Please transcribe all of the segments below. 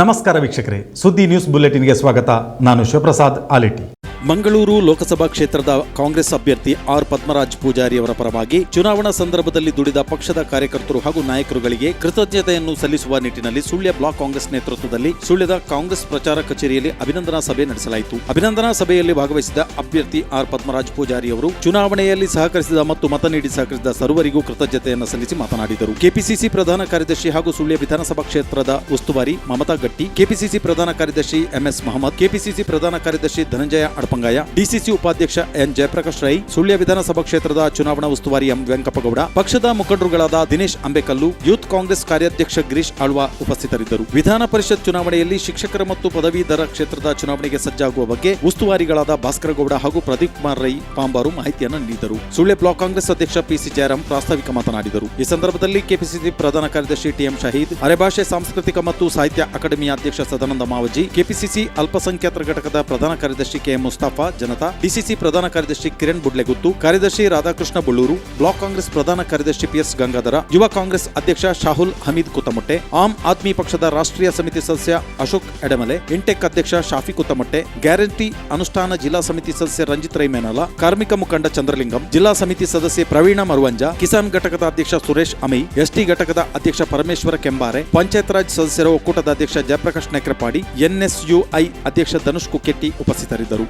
ನಮಸ್ಕಾರ ವೀಕ್ಷಕರೇ ಸುದ್ದಿ ನ್ಯೂಸ್ ಬುಲೆಟಿನ್ಗೆ ಸ್ವಾಗತ. ನಾನು ಶಿವಪ್ರಸಾದ್ ಆಲಿಟಿ. ಮಂಗಳೂರು ಲೋಕಸಭಾ ಕ್ಷೇತ್ರದ ಕಾಂಗ್ರೆಸ್ ಅಭ್ಯರ್ಥಿ ಆರ್ ಪದ್ಮರಾಜ್ ಪೂಜಾರಿ ಅವರ ಪರವಾಗಿ ಚುನಾವಣಾ ಸಂದರ್ಭದಲ್ಲಿ ದುಡಿದ ಪಕ್ಷದ ಕಾರ್ಯಕರ್ತರು ಹಾಗೂ ನಾಯಕರುಗಳಿಗೆ ಕೃತಜ್ಞತೆಯನ್ನು ಸಲ್ಲಿಸುವ ನಿಟ್ಟಿನಲ್ಲಿ ಸುಳ್ಯ ಬ್ಲಾಕ್ ಕಾಂಗ್ರೆಸ್ ನೇತೃತ್ವದಲ್ಲಿ ಸುಳ್ಯದ ಕಾಂಗ್ರೆಸ್ ಪ್ರಚಾರ ಕಚೇರಿಯಲ್ಲಿ ಅಭಿನಂದನಾ ಸಭೆ ನಡೆಸಲಾಯಿತು. ಅಭಿನಂದನಾ ಸಭೆಯಲ್ಲಿ ಭಾಗವಹಿಸಿದ ಅಭ್ಯರ್ಥಿ ಆರ್ ಪದ್ಮರಾಜ್ ಪೂಜಾರಿ ಅವರು ಚುನಾವಣೆಯಲ್ಲಿ ಸಹಕರಿಸಿದ ಮತ್ತು ಮತ ನೀಡಿ ಸಹಕರಿಸಿದ ಸರ್ವರಿಗೂ ಕೃತಜ್ಞತೆಯನ್ನು ಸಲ್ಲಿಸಿ ಮಾತನಾಡಿದರು. ಕೆಪಿಸಿಸಿ ಪ್ರಧಾನ ಕಾರ್ಯದರ್ಶಿ ಹಾಗೂ ಸುಳ್ಯ ವಿಧಾನಸಭಾ ಕ್ಷೇತ್ರದ ಉಸ್ತುವಾರಿ ಮಮತಾ ಗಟ್ಟಿ, ಕೆಪಿಸಿಸಿ ಪ್ರಧಾನ ಕಾರ್ಯದರ್ಶಿ ಎಂಎಸ್ ಮಹಮ್ಮದ್, ಕೆಪಿಸಿಸಿ ಪ್ರಧಾನ ಕಾರ್ಯದರ್ಶಿ ಧನಂಜಯ ಅಡಪಂಗಾಯ ಡಿಸಿಸಿ ಉಪಾಧ್ಯಕ್ಷ ಎನ್. ಜಯಪ್ರಕಾಶ್ ರೈ, ಸುಳ್ಯ ವಿಧಾನಸಭಾ ಕ್ಷೇತ್ರದ ಚುನಾವಣಾ ಉಸ್ತುವಾರಿ ಎಂ. ವೆಂಕಪ್ಪಗೌಡ, ಪಕ್ಷದ ಮುಖಂಡರುಗಳಾದ ದಿನೇಶ್ ಅಂಬೇಕಲ್ಲು, ಯೂತ್ ಕಾಂಗ್ರೆಸ್ ಕಾರ್ಯಾಧ್ಯಕ್ಷ ಗಿರೀಶ್ ಆಳ್ವಾ ಉಪಸ್ಥಿತರಿದ್ದರು. ವಿಧಾನ ಪರಿಷತ್ ಚುನಾವಣೆಯಲ್ಲಿ ಶಿಕ್ಷಕರ ಮತ್ತು ಪದವೀಧರ ಕ್ಷೇತ್ರದ ಚುನಾವಣೆಗೆ ಸಜ್ಜಾಗುವ ಬಗ್ಗೆ ಉಸ್ತುವಾರಿಗಳಾದ ಭಾಸ್ಕರಗೌಡ ಹಾಗೂ ಪ್ರದೀಪ್ ಕುಮಾರ್ ರೈ ಪಾಂಬಾರು ಮಾಹಿತಿಯನ್ನು ನೀಡಿದರು. ಸುಳ್ಯ ಬ್ಲಾಕ್ ಕಾಂಗ್ರೆಸ್ ಅಧ್ಯಕ್ಷ ಪಿಸಿ ಜಯರಾಮ್ ಪ್ರಾಸ್ತಾವಿಕ ಮಾತನಾಡಿದರು. ಈ ಸಂದರ್ಭದಲ್ಲಿ ಕೆಪಿಸಿಸಿ ಪ್ರಧಾನ ಕಾರ್ಯದರ್ಶಿ ಟಿಎಂ ಶಹೀದ್ ಅರೆಭಾಷೆ ಸಾಂಸ್ಕೃತಿಕ ಮತ್ತು ಸಾಹಿತ್ಯ ಅಕಾಡೆಮಿ ಅಧ್ಯಕ್ಷ ಸದಾನಂದ ಮಾವಜಿ, ಕೆಪಿಸಿಸಿ ಅಲ್ಪಸಂಖ್ಯಾತರ ಘಟಕದ ಪ್ರಧಾನ ಕಾರ್ಯದರ್ಶಿ ಕೆಎಂ ಮುಸ್ತಾಫಾ ಜನತಾ, ಡಿಸಿಸಿ ಪ್ರಧಾನ ಕಾರ್ಯದರ್ಶಿ ಕಿರಣ್ ಬುಡ್ಲೆಗುತ್ತು, ಕಾರ್ಯದರ್ಶಿ ರಾಧಾಕೃಷ್ಣ ಬುಳ್ಳೂರು, ಬ್ಲಾಕ್ ಕಾಂಗ್ರೆಸ್ ಪ್ರಧಾನ ಕಾರ್ಯದರ್ಶಿ ಪಿಎಸ್ ಗಂಗಾಧರ, ಯುವ ಕಾಂಗ್ರೆಸ್ ಅಧ್ಯಕ್ಷ ಶಾಹುಲ್ ಹಮೀದ್ ಕುತ್ತಮೊಟ್ಟೆ, ಆಮ್ ಆದ್ಮಿ ಪಕ್ಷದ ರಾಷ್ಟ್ರೀಯ ಸಮಿತಿ ಸದಸ್ಯ ಅಶೋಕ್ ಎಡಮಲೆ ಇಂಟೆಕ್ ಅಧ್ಯಕ್ಷ ಶಾಫಿ ಕುತ್ತಮೊಟ್ಟೆ, ಗ್ಯಾರಂಟಿ ಅನುಷ್ಠಾನ ಜಿಲ್ಲಾ ಸಮಿತಿ ಸದಸ್ಯ ರಂಜಿತ್ ರೈಮೇನಲ, ಕಾರ್ಮಿಕ ಮುಖಂಡ ಚಂದ್ರಲಿಂಗಂ, ಜಿಲ್ಲಾ ಸಮಿತಿ ಸದಸ್ಯೆ ಪ್ರವೀಣ ಮರುವಂಜ, ಕಿಸಾನ್ ಘಟಕದ ಅಧ್ಯಕ್ಷ ಸುರೇಶ್ ಅಮೈ, ಎಸ್ಟಿ ಘಟಕದ ಅಧ್ಯಕ್ಷ ಪರಮೇಶ್ವರ ಕೆಂಬಾರೆ, ಪಂಚಾಯತ್ ರಾಜ್ ಸದಸ್ಯರ ಒಕ್ಕೂಟದ ಅಧ್ಯಕ್ಷ ಜಯಪ್ರಕಾಶ್ ನೆಕ್ರಪಾಡಿ, ಎನ್ಎಸ್ಯುಐ ಅಧ್ಯಕ್ಷ ಧನುಷ್ ಕುಕ್ಕೆಟ್ಟಿ ಉಪಸ್ಥಿತರಿದ್ದರು.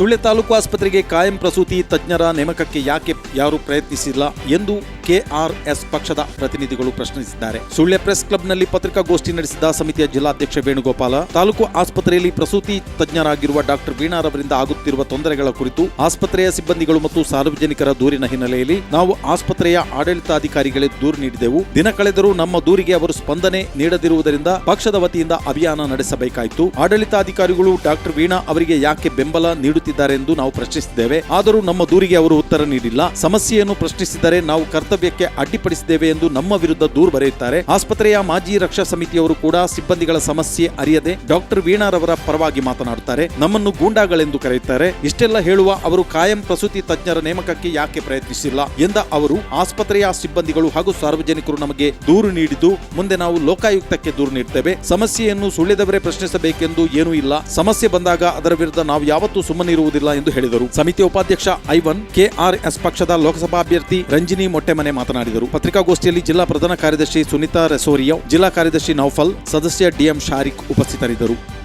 ಸುಳ್ಯ ತಾಲೂಕು ಆಸ್ಪತ್ರೆಗೆ ಕಾಯಂ ಪ್ರಸೂತಿ ತಜ್ಞರ ನೇಮಕಕ್ಕೆ ಯಾಕೆ ಯಾರು ಪ್ರಯತ್ನಿಸಿಲ್ಲ ಎಂದು ಕೆಆರ್ಎಸ್ ಪಕ್ಷದ ಪ್ರತಿನಿಧಿಗಳು ಪ್ರಶ್ನಿಸಿದ್ದಾರೆ. ಸುಳ್ಯ ಪ್ರೆಸ್ ಕ್ಲಬ್ನಲ್ಲಿ ಪತ್ರಿಕಾಗೋಷ್ಠಿ ನಡೆಸಿದ ಸಮಿತಿಯ ಜಿಲ್ಲಾಧ್ಯಕ್ಷ ವೇಣುಗೋಪಾಲ, ತಾಲೂಕು ಆಸ್ಪತ್ರೆಯಲ್ಲಿ ಪ್ರಸೂತಿ ತಜ್ಞರಾಗಿರುವ ಡಾಕ್ಟರ್ ವೀಣಾ ರವರಿಂದ ಆಗುತ್ತಿರುವ ತೊಂದರೆಗಳ ಕುರಿತು ಆಸ್ಪತ್ರೆಯ ಸಿಬ್ಬಂದಿಗಳು ಮತ್ತು ಸಾರ್ವಜನಿಕರ ದೂರಿನ ಹಿನ್ನೆಲೆಯಲ್ಲಿ ನಾವು ಆಸ್ಪತ್ರೆಯ ಆಡಳಿತಾಧಿಕಾರಿಗಳಿಗೆ ದೂರು ನೀಡಿದೆವು. ದಿನ ಕಳೆದರೂ ನಮ್ಮ ದೂರಿಗೆ ಅವರು ಸ್ಪಂದನೆ ನೀಡದಿರುವುದರಿಂದ ಪಕ್ಷದ ವತಿಯಿಂದ ಅಭಿಯಾನ ನಡೆಸಬೇಕಾಯಿತು. ಆಡಳಿತಾಧಿಕಾರಿಗಳು ಡಾಕ್ಟರ್ ವೀಣಾ ಅವರಿಗೆ ಯಾಕೆ ಬೆಂಬಲ ನೀಡುತ್ತಿದ್ದಾರೆ ಎಂದು ನಾವು ಪ್ರಶ್ನಿಸಿದ್ದೇವೆ. ಆದರೂ ನಮ್ಮ ದೂರಿಗೆ ಅವರು ಉತ್ತರ ನೀಡಿಲ್ಲ. ಸಮಸ್ಯೆಯನ್ನು ಪ್ರಶ್ನಿಸಿದರೆ ನಾವು ಕರ್ತವ್ಯಕ್ಕೆ ಅಡ್ಡಿಪಡಿಸಿದ್ದೇವೆ ಎಂದು ನಮ್ಮ ವಿರುದ್ಧ ದೂರು ಬರೆಯುತ್ತಾರೆ. ಆಸ್ಪತ್ರೆಯ ಮಾಜಿ ರಕ್ಷಾ ಸಮಿತಿಯವರು ಕೂಡ ಸಿಬ್ಬಂದಿಗಳ ಸಮಸ್ಯೆ ಅರಿಯದೆ ಡಾಕ್ಟರ್ ವೀಣಾರವರ ಪರವಾಗಿ ಮಾತನಾಡುತ್ತಾರೆ. ನಮ್ಮನ್ನು ಗೂಂಡಾಗಳೆಂದು ಕರೆಯುತ್ತಾರೆ. ಇಷ್ಟೆಲ್ಲ ಹೇಳುವ ಅವರು ಕಾಯಂ ಪ್ರಸೂತಿ ತಜ್ಞರ ನೇಮಕಕ್ಕೆ ಯಾಕೆ ಪ್ರಯತ್ನಿಸಿಲ್ಲ ಎಂದ ಅವರು, ಆಸ್ಪತ್ರೆಯ ಸಿಬ್ಬಂದಿಗಳು ಹಾಗೂ ಸಾರ್ವಜನಿಕರು ನಮಗೆ ದೂರು ನೀಡಿದ್ದು ಮುಂದೆ ನಾವು ಲೋಕಾಯುಕ್ತಕ್ಕೆ ದೂರು ನೀಡುತ್ತೇವೆ ಸಮಸ್ಯೆಯನ್ನು ಸುಳ್ಳಿದವರೇ ಪ್ರಶ್ನಿಸಬೇಕೆಂದು ಏನೂ ಇಲ್ಲ. ಸಮಸ್ಯೆ ಬಂದಾಗ ಅದರ ವಿರುದ್ಧ ನಾವು ಯಾವತ್ತೂ ಸುಮ್ಮನಿರುವುದಿಲ್ಲ ಎಂದು ಹೇಳಿದರು. ಸಮಿತಿ ಉಪಾಧ್ಯಕ್ಷ ಐವನ್ ಕೆಆರ್ಎಸ್ ಪಕ್ಷದ ಲೋಕಸಭಾ ಅಭ್ಯರ್ಥಿ ರಂಜಿನಿ ಮೊಟ್ಟೆಮನೆ ಮಾತನಾಡಿದರು. ಪತ್ರಿಕಾಗೋಷ್ಠಿಯಲ್ಲಿ ಜಿಲ್ಲಾ ಪ್ರಧಾನ ಕಾರ್ಯದರ್ಶಿ ಸುನಿತಾ ರೆಸೋರಿಯೋ ಜಿಲ್ಲಾ ಕಾರ್ಯದರ್ಶಿ ನೌಫಲ್, ಸದಸ್ಯ ಡಿಎಂ ಶಾರಿಕ್ ಉಪಸ್ಥಿತರಿದ್ದರು.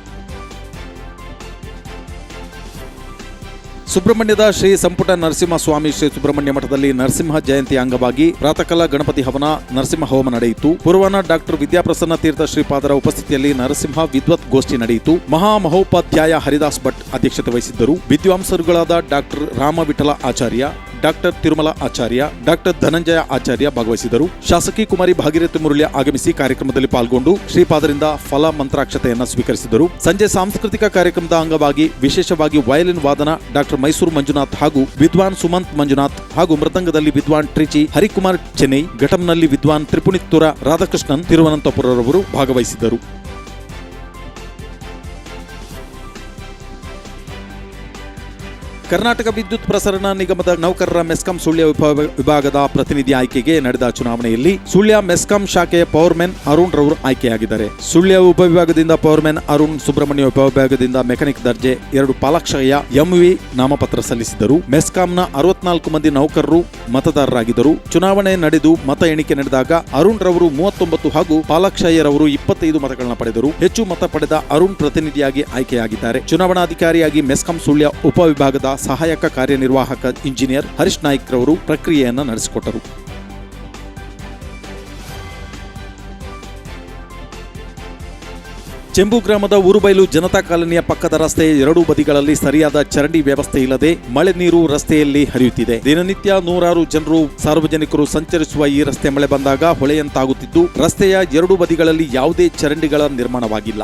ಸುಬ್ರಹ್ಮಣ್ಯದ ಶ್ರೀ ಸಂಪುಟ ನರಸಿಂಹಸ್ವಾಮಿ ಶ್ರೀ ಸುಬ್ರಹ್ಮಣ್ಯ ಮಠದಲ್ಲಿ ನರಸಿಂಹ ಜಯಂತಿ ಅಂಗವಾಗಿ ಪ್ರಾತಃಕಾಲ ಗಣಪತಿ ಹವನ ನರಸಿಂಹ ಹೋಮ ನಡೆಯಿತು. ಪೂರ್ವನ ಡಾಕ್ಟರ್ ವಿದ್ಯಾಪ್ರಸನ್ನ ತೀರ್ಥ ಶ್ರೀಪಾದರ ಉಪಸ್ಥಿತಿಯಲ್ಲಿ ನರಸಿಂಹ ವಿದ್ವತ್ ಗೋಷ್ಠಿ ನಡೆಯಿತು. ಮಹಾ ಮಹೋಪಾಧ್ಯಾಯ ಹರಿದಾಸ್ ಭಟ್ ಅಧ್ಯಕ್ಷತೆ ವಹಿಸಿದ್ದರು. ವಿದ್ವಾಂಸರುಗಳಾದ doctor Rama Vittala Acharya doctor Tirumala Acharya, doctor Dhananjaya Acharya ಭಾಗವಹಿಸಿದರು. ಶಾಸಕಿ ಕುಮಾರಿ ಭಾಗೀರಥಿ ಮುರುಳ್ಯ ಆಗಮಿಸಿ ಕಾರ್ಯಕ್ರಮದಲ್ಲಿ ಪಾಲ್ಗೊಂಡು ಶ್ರೀಪಾದರಿಂದ ಫಲ ಮಂತ್ರಾಕ್ಷತೆಯನ್ನು ಸ್ವೀಕರಿಸಿದರು. ಸಂಜೆ ಸಾಂಸ್ಕೃತಿಕ ಕಾರ್ಯಕ್ರಮದ ಅಂಗವಾಗಿ ವಿಶೇಷವಾಗಿ ವಯಲಿನ್ ವಾದನ ಡಾಕ್ಟರ್ ಮೈಸೂರು ಮಂಜುನಾಥ್ ಹಾಗೂ ವಿದ್ವಾನ್ ಸುಮಂತ್ ಮಂಜುನಾಥ್ ಹಾಗೂ ಮೃದಂಗದಲ್ಲಿ ವಿದ್ವಾನ್ ಟ್ರಿಚಿ ಹರಿಕುಮಾರ್ ಚೆನ್ನೈ, ಘಟಂನಲ್ಲಿ ವಿದ್ವಾನ್ ತ್ರಿಪುಣಿತ್ತುರ ರಾಧಾಕೃಷ್ಣನ್, ತಿರುವನಂತಪುರರವರು ಭಾಗವಹಿಸಿದ್ದರು. ಕರ್ನಾಟಕ ವಿದ್ಯುತ್ ಪ್ರಸರಣ ನಿಗಮದ ನೌಕರರ ಮೆಸ್ಕಾಂ ಸುಳ್ಯ ವಿಭಾಗ- ವಿಭಾಗದ ಪ್ರತಿನಿಧಿ ಆಯ್ಕೆಗೆ ನಡೆದ ಚುನಾವಣೆಯಲ್ಲಿ ಸುಳ್ಯ ಮೆಸ್ಕಾಂ ಶಾಖೆಯ ಪವರ್ಮೆನ್ ಅರುಣ್ ರವರು ಆಯ್ಕೆಯಾಗಿದ್ದಾರೆ. ಸುಳ್ಯ ಉಪವಿಭಾಗದಿಂದ ಪವರ್ಮೆನ್ ಅರುಣ್ ಸುಬ್ರಹ್ಮಣ್ಯ ಉಪವಿಭಾಗದಿಂದ ಮೆಕ್ಯಾನಿಕ್ ದರ್ಜೆ ಎರಡು ಪಾಲಾಕ್ಷಯ ಎಂವಿ ನಾಮಪತ್ರ ಸಲ್ಲಿಸಿದರು ಮೆಸ್ಕಾಂನ ಅರವತ್ನಾಲ್ಕು ಮಂದಿ ನೌಕರರು ಮತದಾರರಾಗಿದ್ದರು. ಚುನಾವಣೆ ನಡೆದು ಮತ ಎಣಿಕೆ ನಡೆದಾಗ ಅರುಣ್ ರವರು ಮೂವತ್ತೊಂಬತ್ತು ಹಾಗೂ ಪಾಲಾಕ್ಷಯ್ಯರವರು ಇಪ್ಪತ್ತೈದು ಮತಗಳನ್ನು ಪಡೆದರು. ಹೆಚ್ಚು ಮತ ಪಡೆದ ಅರುಣ್ ಪ್ರತಿನಿಧಿಯಾಗಿ ಆಯ್ಕೆಯಾಗಿದ್ದಾರೆ. ಚುನಾವಣಾಧಿಕಾರಿಯಾಗಿ ಮೆಸ್ಕಾಂ ಸುಳ್ಯ ಉಪವಿಭಾಗದ ಸಹಾಯಕ ಕಾರ್ಯನಿರ್ವಾಹಕ ಇಂಜಿನಿಯರ್ ಹರೀಶ್ ನಾಯ್ಕ್ ರವರು ಪ್ರಕ್ರಿಯೆಯನ್ನು ನಡೆಸಿಕೊಟ್ಟರು. ಚೆಂಬು ಗ್ರಾಮದ ಊರುಬೈಲು ಜನತಾ ಕಾಲನಿಯ ಪಕ್ಕದ ರಸ್ತೆಯ ಎರಡೂ ಬದಿಗಳಲ್ಲಿ ಸರಿಯಾದ ಚರಂಡಿ ವ್ಯವಸ್ಥೆ ಇಲ್ಲದೆ ಮಳೆ ನೀರು ರಸ್ತೆಯಲ್ಲಿ ಹರಿಯುತ್ತಿದೆ. ದಿನನಿತ್ಯ ನೂರಾರು ಜನರು ಸಾರ್ವಜನಿಕರು ಸಂಚರಿಸುವ ಈ ರಸ್ತೆ ಮಳೆ ಬಂದಾಗ ಹೊಳೆಯಂತಾಗುತ್ತಿದ್ದು, ರಸ್ತೆಯ ಎರಡೂ ಬದಿಗಳಲ್ಲಿ ಯಾವುದೇ ಚರಂಡಿಗಳ ನಿರ್ಮಾಣವಾಗಿಲ್ಲ.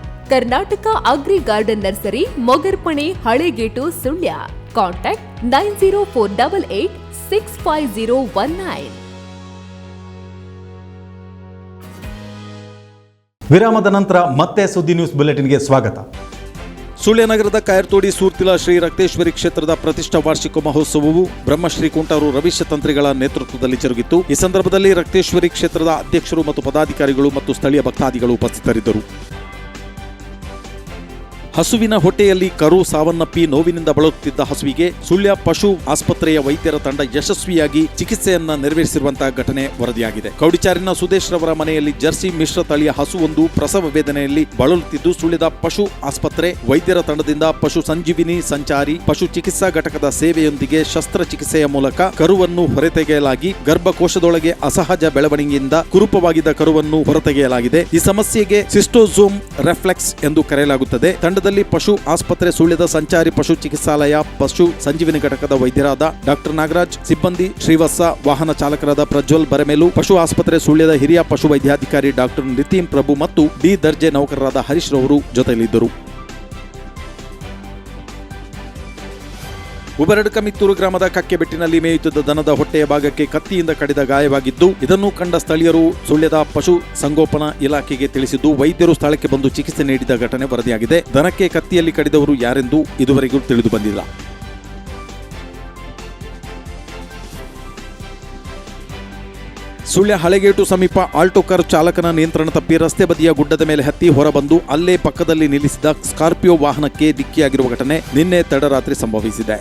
Karnataka agri garden nursery Mogarpane Halegate Sullia. Contact nine zero four double eight six five zero one nine. ವಿರಾಮದ ನಂತರ ಮತ್ತೆ ಸುದ್ದಿ ನ್ಯೂಸ್ ಬುಲೆಟಿನ್ಗೆ ಸ್ವಾಗತ. ಸುಳ್ಯ ನಗರದ ಕಾಯರ್ತೋಡಿ ಸೂರ್ತಿಲ ಶ್ರೀ ರಕ್ತೇಶ್ವರಿ ಕ್ಷೇತ್ರದ ಪ್ರತಿಷ್ಠಾ ವಾರ್ಷಿಕ ಮಹೋತ್ಸವವು ಬ್ರಹ್ಮಶ್ರೀ ಕುಂಟಾರು ರವೀಶ ತಂತ್ರಿಗಳ ನೇತೃತ್ವದಲ್ಲಿ ಜರುಗಿತು. ಈ ಸಂದರ್ಭದಲ್ಲಿ ರಕ್ತೇಶ್ವರಿ ಕ್ಷೇತ್ರದ ಅಧ್ಯಕ್ಷರು ಮತ್ತು ಪದಾಧಿಕಾರಿಗಳು ಮತ್ತು ಸ್ಥಳೀಯ ಭಕ್ತಾದಿಗಳು ಉಪಸ್ಥಿತರಿದ್ದರು. ಹಸುವಿನ ಹೊಟ್ಟೆಯಲ್ಲಿ ಕರು ಸಾವನ್ನಪ್ಪಿ ನೋವಿನಿಂದ ಬಳಲುತ್ತಿದ್ದ ಹಸುವಿಗೆ ಸುಳ್ಯ ಪಶು ಆಸ್ಪತ್ರೆಯ ವೈದ್ಯರ ತಂಡ ಯಶಸ್ವಿಯಾಗಿ ಚಿಕಿತ್ಸೆಯನ್ನ ನೆರವೇರಿಸಿರುವಂತಹ ಘಟನೆ ವರದಿಯಾಗಿದೆ. ಕೌಡಿಚಾರಿನ ಸುದೇಶ್ ರವರ ಮನೆಯಲ್ಲಿ ಜರ್ಸಿ ಮಿಶ್ರ ತಳಿಯ ಹಸುವೊಂದು ಪ್ರಸವ ವೇದನೆಯಲ್ಲಿ ಬಳಲುತ್ತಿದ್ದು ಸುಳ್ಯದ ಪಶು ಆಸ್ಪತ್ರೆ ವೈದ್ಯರ ತಂಡದಿಂದ ಪಶು ಸಂಜೀವಿನಿ ಸಂಚಾರಿ, ಪಶು ಚಿಕಿತ್ಸಾ ಘಟಕದ ಸೇವೆಯೊಂದಿಗೆ ಶಸ್ತ್ರಚಿಕಿತ್ಸೆಯ ಮೂಲಕ ಕರುವನ್ನು ಹೊರತೆಗೆಯಲಾಗಿ ಗರ್ಭಕೋಶದೊಳಗೆ ಅಸಹಜ ಬೆಳವಣಿಗೆಯಿಂದ ಕುರುಪವಾಗಿದ್ದ ಕರುವನ್ನು ಹೊರತೆಗೆಯಲಾಗಿದೆ. ಈ ಸಮಸ್ಯೆಗೆ ಸಿಸ್ಟೋಝೋಮ್ ರೆಫ್ಲೆಕ್ಸ್ ಎಂದು ಕರೆಯಲಾಗುತ್ತದೆ. ತಂಡದಲ್ಲಿ ಪಶು ಆಸ್ಪತ್ರೆ ಸುಳ್ಯದ ಸಂಚಾರಿ ಪಶು ಚಿಕಿತ್ಸಾಲಯ, ಪಶು ಸಂಜೀವಿನಿ ಘಟಕದ ವೈದ್ಯರಾದ ಡಾಕ್ಟರ್ ನಾಗರಾಜ್, ಸಿಬ್ಬಂದಿ ಶ್ರೀವತ್ಸ, ವಾಹನ ಚಾಲಕರಾದ ಪ್ರಜ್ವಲ್ ಬರಮೇಲು, ಪಶು ಆಸ್ಪತ್ರೆ ಸುಳ್ಯದ ಹಿರಿಯ ಪಶು ವೈದ್ಯಾಧಿಕಾರಿ ಡಾಕ್ಟರ್ ನಿತಿನ್ ಪ್ರಭು ಮತ್ತು ಡಿ. ದರ್ಜೆ ನೌಕರರಾದ ಹರೀಶ್ ರವರು ಜೊತೆಯಲ್ಲಿದ್ದರು. ಉಬರಡ್ಕ ಮಿತ್ತೂರು ಗ್ರಾಮದ ಕಕ್ಕೆಬೆಟ್ಟಿನಲ್ಲಿ ಮೇಯುತ್ತಿದ್ದ ದನದ ಹೊಟ್ಟೆಯ ಭಾಗಕ್ಕೆ ಕತ್ತಿಯಿಂದ ಕಡಿದ ಗಾಯವಾಗಿದ್ದು, ಇದನ್ನು ಕಂಡ ಸ್ಥಳೀಯರು ಸುಳ್ಯದ ಪಶು ಸಂಗೋಪನಾ ಇಲಾಖೆಗೆ ತಿಳಿಸಿದ್ದು, ವೈದ್ಯರು ಸ್ಥಳಕ್ಕೆ ಬಂದು ಚಿಕಿತ್ಸೆ ನೀಡಿದ ಘಟನೆ ವರದಿಯಾಗಿದೆ. ದನಕ್ಕೆ ಕತ್ತಿಯಲ್ಲಿ ಕಡಿದವರು ಯಾರೆಂದು ಇದುವರೆಗೂ ತಿಳಿದು ಬಂದಿಲ್ಲ. ಸುಳ್ಯ ಹಳೆಗೇಟು ಸಮೀಪ ಆಲ್ಟೋ ಕಾರ್ ಚಾಲಕನ ನಿಯಂತ್ರಣ ತಪ್ಪಿ ರಸ್ತೆ ಬದಿಯ ಗುಡ್ಡದ ಮೇಲೆ ಹತ್ತಿ ಹೊರಬಂದು ಅಲ್ಲೇ ಪಕ್ಕದಲ್ಲಿ ನಿಲ್ಲಿಸಿದ ಸ್ಕಾರ್ಪಿಯೋ ವಾಹನಕ್ಕೆ ಡಿಕ್ಕಿಯಾಗಿರುವ ಘಟನೆ ನಿನ್ನೆ ತಡರಾತ್ರಿ ಸಂಭವಿಸಿದೆ.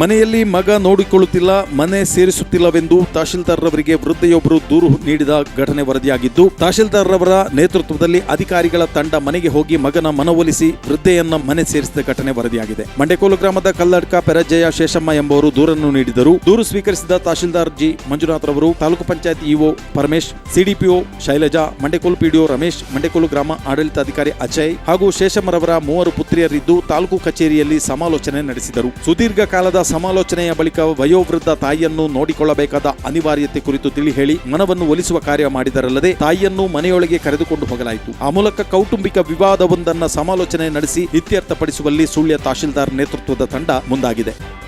ಮನೆಯಲ್ಲಿ ಮಗ ನೋಡಿಕೊಳ್ಳುತ್ತಿಲ್ಲ, ಮನೆ ಸೇರಿಸುತ್ತಿಲ್ಲವೆಂದು ತಹಶೀಲ್ದಾರ್ ರವರಿಗೆ ವೃದ್ಧೆಯೊಬ್ಬರು ದೂರು ನೀಡಿದ ಘಟನೆ ವರದಿಯಾಗಿದ್ದು ತಹಶೀಲ್ದಾರ್ ರವರ ನೇತೃತ್ವದಲ್ಲಿ ಅಧಿಕಾರಿಗಳ ತಂಡ ಮನೆಗೆ ಹೋಗಿ ಮಗನ ಮನವೊಲಿಸಿ ವೃದ್ಧೆಯನ್ನ ಮನೆ ಸೇರಿಸಿದ ಘಟನೆ ವರದಿಯಾಗಿದೆ. ಮಂಡೆಕೋಲು ಗ್ರಾಮದ ಕಲ್ಲಡ್ಕ ಪೆರಜಯ ಶೇಷಮ್ಮ ಎಂಬುವರು ದೂರನ್ನು ನೀಡಿದರು ದೂರು ಸ್ವೀಕರಿಸಿದ ತಹಶೀಲ್ದಾರ್ ಜಿ. ಮಂಜುನಾಥ್ ರವರು, taluk panchayat EO Paramesh, CDPO Shailaja Mandekolu PDO Ramesh Mandekolu ಗ್ರಾಮ ಆಡಳಿತಾಧಿಕಾರಿ ಅಜಯ್ ಹಾಗೂ ಶೇಷಮ್ಮರವರ ಮೂವರು ಪುತ್ರಿಯರಿದ್ದು ತಾಲೂಕು ಕಚೇರಿಯಲ್ಲಿ ಸಮಾಲೋಚನೆ ನಡೆಸಿದರು. ಸುದೀರ್ಘ ಕಾಲದ ಸಮಾಲೋಚನೆಯ ಬಳಿಕ ವಯೋವೃದ್ಧ ತಾಯಿಯನ್ನು ನೋಡಿಕೊಳ್ಳಬೇಕಾದ ಅನಿವಾರ್ಯತೆ ಕುರಿತು ತಿಳಿ ಹೇಳಿ ಮನವನ್ನು ಒಲಿಸುವ ಕಾರ್ಯ ಮಾಡಿದರಲ್ಲದೆ ತಾಯಿಯನ್ನು ಮನೆಯೊಳಗೆ ಕರೆದುಕೊಂಡು ಹೋಗಲಾಯಿತು. ಆ ಮೂಲಕ ಕೌಟುಂಬಿಕ ವಿವಾದವೊಂದನ್ನು ಸಮಾಲೋಚನೆ ನಡೆಸಿ ಇತ್ಯರ್ಥಪಡಿಸುವಲ್ಲಿ ಸುಳ್ಯ ತಹಶೀಲ್ದಾರ್ ನೇತೃತ್ವದ ತಂಡ ಮುಂದಾಗಿದೆ.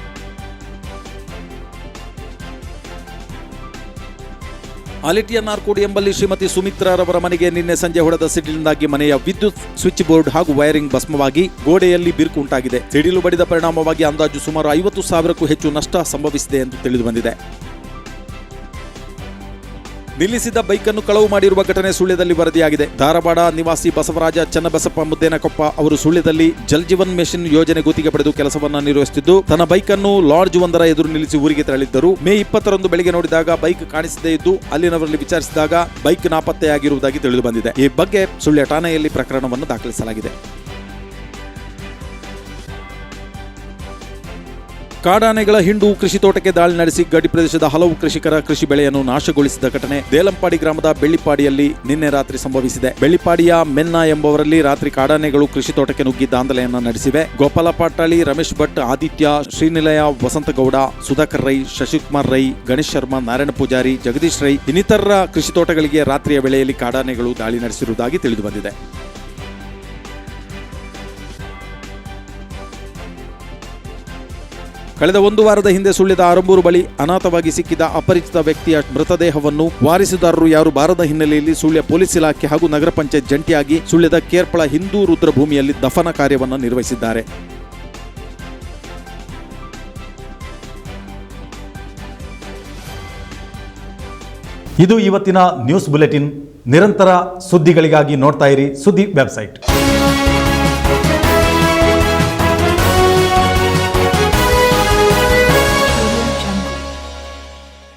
ಆಲಿಟಿಯ ನಾರ್ಕೋಡಿ ಎಂಬಲ್ಲಿ ಶ್ರೀಮತಿ ಸುಮಿತ್ರಾರವರ ಮನೆಗೆ ನಿನ್ನೆ ಸಂಜೆ ಹೊಡೆದ ಸಿಡಿಲಿನಿಂದಾಗಿ ಮನೆಯ ವಿದ್ಯುತ್ ಸ್ವಿಚ್ ಬೋರ್ಡ್ ಹಾಗೂ ವೈರಿಂಗ್ ಭಸ್ಮವಾಗಿ ಗೋಡೆಯಲ್ಲಿ ಬಿರುಕು ಉಂಟಾಗಿದೆ. ಸಿಡಿಲು ಬಡಿದ ಪರಿಣಾಮವಾಗಿ ಅಂದಾಜು ಸುಮಾರು ಐವತ್ತು ಸಾವಿರಕ್ಕೂ ಹೆಚ್ಚು ನಷ್ಟ ಸಂಭವಿಸಿದೆ ಎಂದು ತಿಳಿದು ಬಂದಿದೆ ಬೈಕ್ ಬೈಕನ್ನು ಕಳವು ಮಾಡಿರುವ ಘಟನೆ ಸುಳ್ಯದಲ್ಲಿ ವರದಿಯಾಗಿದೆ. ಧಾರವಾಡ ನಿವಾಸಿ ಬಸವರಾಜ ಚನ್ನಬಸಪ್ಪ ಮುದ್ದೇನಕೊಪ್ಪ ಅವರು ಸುಳ್ಯದಲ್ಲಿ ಜಲ್ಜೀವನ್ ಮಿಷನ್ ಯೋಜನೆ ಗುತ್ತಿಗೆ ಪಡೆದು ಕೆಲಸವನ್ನು ನಿರ್ವಹಿಸುತ್ತಿದ್ದು, ತನ್ನ ಬೈಕನ್ನು ಲಾಡ್ಜ್ ಒಂದರ ಎದುರು ನಿಲ್ಲಿಸಿ ಊರಿಗೆ ತೆರಳಿದ್ದರು. ಮೇ ಇಪ್ಪತ್ತರಂದು ಬೆಳಗ್ಗೆ ನೋಡಿದಾಗ ಬೈಕ್ ಕಾಣಿಸದೇ ಇದ್ದು, ಅಲ್ಲಿನವರಲ್ಲಿ ವಿಚಾರಿಸಿದಾಗ ಬೈಕ್ ನಾಪತ್ತೆಯಾಗಿರುವುದಾಗಿ ತಿಳಿದು ಬಂದಿದೆ ಈ ಬಗ್ಗೆ ಸುಳ್ಯ ಠಾಣೆಯಲ್ಲಿ ಪ್ರಕರಣವನ್ನು ದಾಖಲಿಸಲಾಗಿದೆ. ಕಾಡಾನೆಗಳ ಹಿಂಡು ಕೃಷಿ ತೋಟಕ್ಕೆ ದಾಳಿ ನಡೆಸಿ ಗಡಿ ಪ್ರದೇಶದ ಹಲವು ಕೃಷಿಕರ ಕೃಷಿ ಬೆಳೆಯನ್ನು ನಾಶಗೊಳಿಸಿದ ಘಟನೆ ದೇಲಂಪಾಡಿ ಗ್ರಾಮದ ಬೆಳ್ಳಿಪಾಡಿಯಲ್ಲಿ ನಿನ್ನೆ ರಾತ್ರಿ ಸಂಭವಿಸಿದೆ. ಬೆಳ್ಳಿಪಾಡಿಯ ಮೆನ್ನ ಎಂಬವರಲ್ಲಿ ರಾತ್ರಿ ಕಾಡಾನೆಗಳು ಕೃಷಿ ತೋಟಕ್ಕೆ ನುಗ್ಗಿ ದಾಂಧಲೆಯನ್ನು ನಡೆಸಿವೆ. ಗೋಪಾಲ ಪಾಟಾಳಿ ರಮೇಶ್ ಭಟ್, ಆದಿತ್ಯ, ಶ್ರೀನಿಲಯ, ವಸಂತಗೌಡ, ಸುಧಾಕರ್ ರೈ, ಶಶಿಕುಮಾರ್ ರೈ, ಗಣೇಶ್ ಶರ್ಮಾ, ನಾರಾಯಣ ಪೂಜಾರಿ, ಜಗದೀಶ್ ರೈ ಇನ್ನಿತರರ ಕೃಷಿ ತೋಟಗಳಿಗೆ ರಾತ್ರಿಯ ವೇಳೆಯಲ್ಲಿ ಕಾಡಾನೆಗಳು ದಾಳಿ ನಡೆಸಿರುವುದಾಗಿ ತಿಳಿದು ಕಳೆದ ಒಂದು ವಾರದ ಹಿಂದೆ ಸುಳ್ಳಿದ ಆರಂಬೂರು ಬಳಿ ಅನಾಥವಾಗಿ ಸಿಕ್ಕಿದ ಅಪರಿಚಿತ ವ್ಯಕ್ತಿಯ ಮೃತದೇಹವನ್ನು ವಾರಿಸುದಾರರು ಯಾರು ಬಾರದ ಹಿನ್ನೆಲೆಯಲ್ಲಿ ಸುಳ್ಯ ಪೊಲೀಸ್ ಇಲಾಖೆ ಹಾಗೂ ನಗರ ಪಂಚಾಯತ್ ಜಂಟಿಯಾಗಿ ಸುಳ್ಯದ ಕೇರ್ಪಳ ಹಿಂದೂ ರುದ್ರಭೂಮಿಯಲ್ಲಿ ದಫನ ಕಾರ್ಯವನ್ನು ನಿರ್ವಹಿಸಿದ್ದಾರೆ. ಇದು ಇವತ್ತಿನ ನ್ಯೂಸ್ ಬುಲೆಟಿನ್. ನಿರಂತರ ಸುದ್ದಿಗಳಿಗಾಗಿ ನೋಡ್ತಾ ಇರಿ ಸುದ್ದಿ ವೆಬ್ಸೈಟ್.